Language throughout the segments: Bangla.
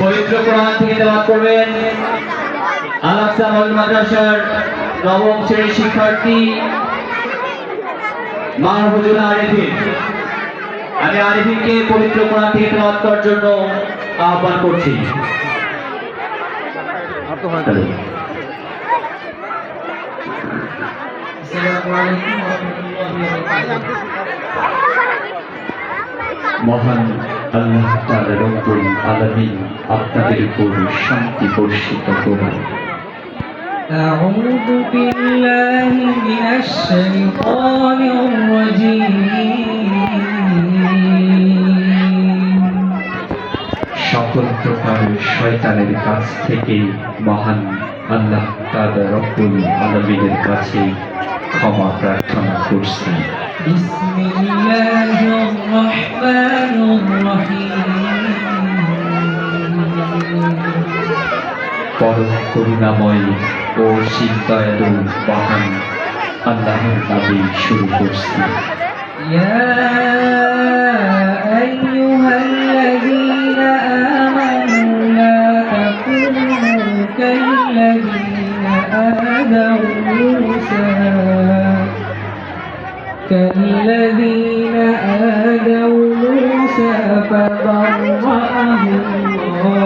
পবিত্র কোরআন থেকে তেলাওয়াত করবেন। আলাক্সা মল মাদ্রাসার নবম শ্রেণির শিক্ষার্থী মাহবুবুল আরিফিন। আমি আরিফিনকে পবিত্র কোরআন থেকে তেলাওয়াত করার জন্য আহ্বান করছি। মহান আল্লাহ তাআলা রব্বুল আলামিন আপনাদের উপর শান্তি বর্ষিত করুন أعوذ بالله من الشيطان الرجيم সকল প্রকার শয়তানের কাছ থেকে মহান আল্লাহ তাআলা রব্বুল আলামিনের কাছে ক্ষমা প্রার্থনা করছি بسم করুণাময় ও শীতদয়ালু মহান আল্লাহর নামে শুরু করছি يا أيها الذين آمنوا لا تكونوا كالذين آذوا موسى كالذين آذوا موسى فبرأه الله مما قالوا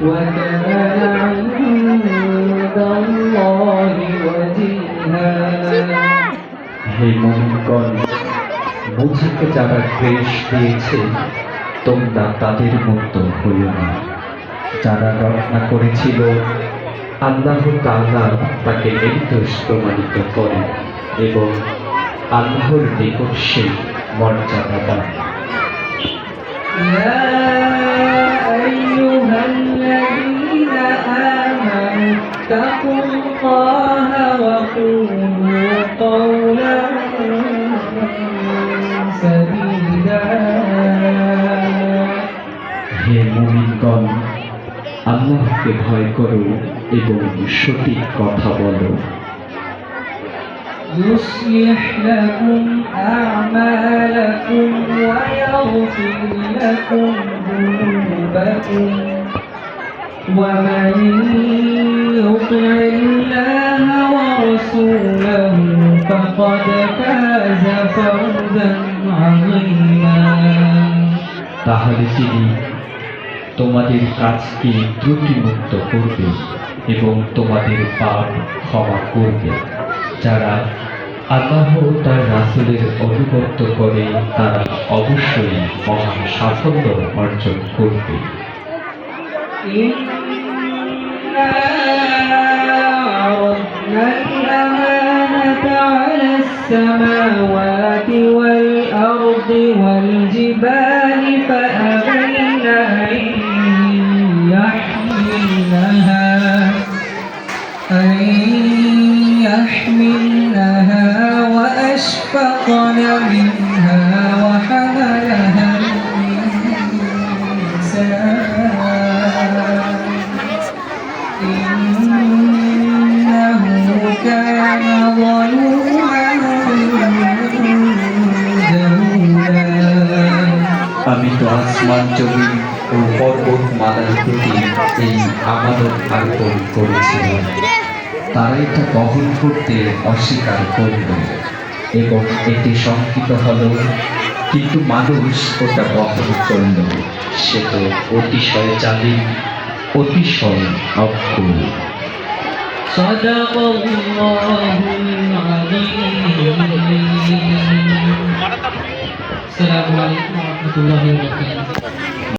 وكان عند الله وجيها হে মোমিনগণ মুজিকে যারা ক্লেশ দিয়েছে তোমরা তাদের মতো হইও না যারা রচনা করেছিল আল্লাহ তাআলা তাকে নির্দোষ প্রমাণিত করে এবং আল্লাহর নিকট সে মর্যাদাবান يا آمنوا اتقوا الله وقولوا قولا سديدا হে মুমিনগণ আল্লাহকে ভয় করো এবং সঠিক কথা বলো يصلح لكم أعمالكم ويغفر لكم ذنوبكم ومن يطع الله ورسوله فقد فاز فوزا عظيما তাহলে তিনি তোমাদের কাজকে ত্রুটিমুক্ত করবে এবং তোমাদের পাপ ক্ষমা করবে যারা আল্লাহ ও তার রাসুলের অনুগত্য করে তারা অবশ্যই মহান সাফল্য অর্জন করবে السماوات والأرض والجبال فأبين يحملنها. أن يحملنها وأشفقن منها. আমি তো আসমান জমিন ও পর্বত মালার প্রতি এই আমানত অর্পণ করেছিলাম তারা এটা বহন করতে অস্বীকার করল এবং এটি শঙ্কিত হলো কিন্তু মানুষ ওটা বহন করল সে তো অতিশয় জালিম অতিশয় অক্ষুল صدق الله Gracias.